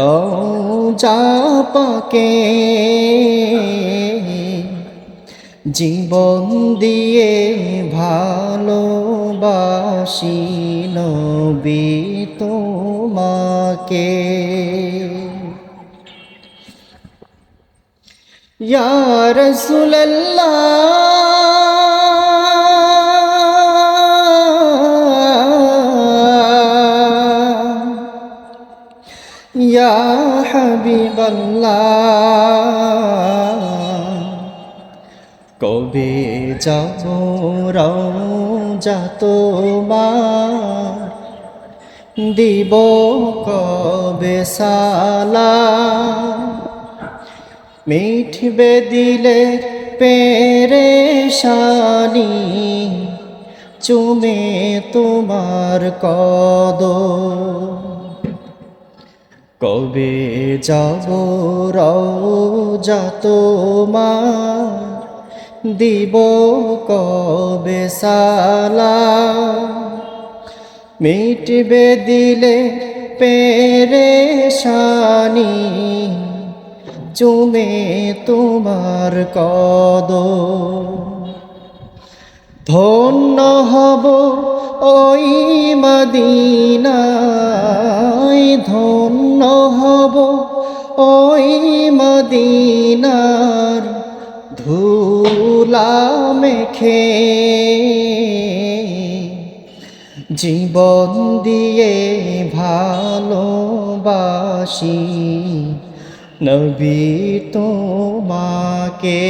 রোজা পাকে জীবন দিয়ে ভালোবাসি নবী তোমাকে। ইয়া রাসূলুল্লাহ ইয়া হাবিবাল্লাহ, কবে যাব তোমার? দিব কবে সালাম? মিঠবে দিলে পেরে পেরেশানি, চুমে তোমার কদ কবে যাব রওজা তোমার? দিব কবে সালাম? মিটবে দিলে পেরেশানি চুমে তোমার কদ ধন্য হব ওই মদিনায়। ধন্য হব ওই মদিনার ধুলা মেখে জীবন দিয়ে ভালোবাসি নবী তোমাকে।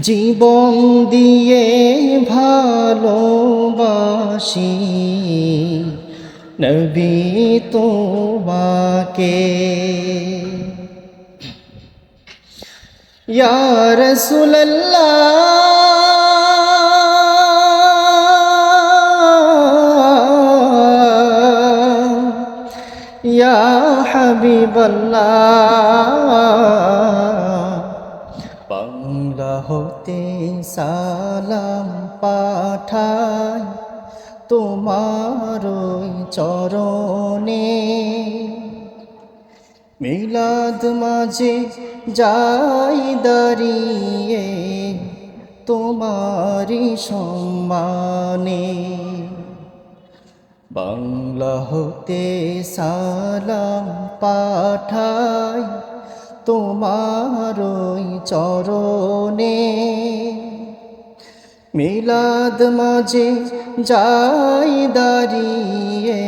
জীবন দিয়ে ভালোবাসি। নবী তোমাকে। ইয়া রাসূলুল্লাহ। ইয়া হাবিবাল্লাহ। বাংলা হতে সালাম পাঠাই তোমার চরণে। মিলাদ মাঝে যাই দাঁড়িয়ে তোমারি সম্মানে। বাংলা হতে সালাম পাঠাই তোমার ওই চরণে। মিলাদ মাঝে যাই দাঁড়িয়ে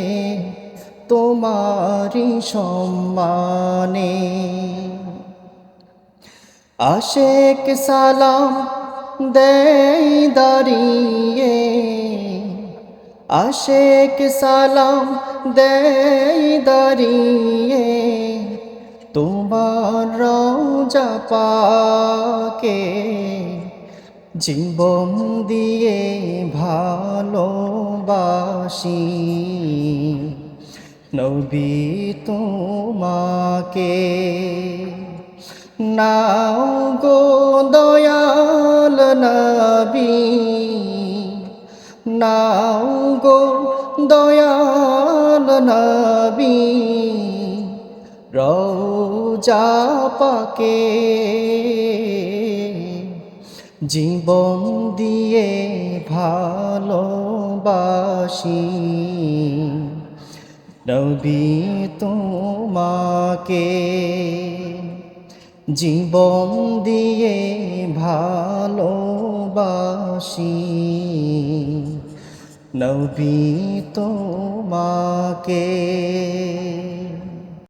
তোমারি সম্মানে। আশেক সালাম দেই দাঁড়িয়ে। আশেক সালাম দেই দাঁড়িয়ে। তোমার রওজা পাকে জীবন দিয়ে ভালোবাসি। নবী তোমাকে নাও গো দয়াল নবী। নাও গো দয়াল নবী। রোজা পাকে। জীবন দিয়ে ভালোবাসি। নবী তোমাকে। জীবন দিয়ে ভালোবাসি। নবী তোমাকে।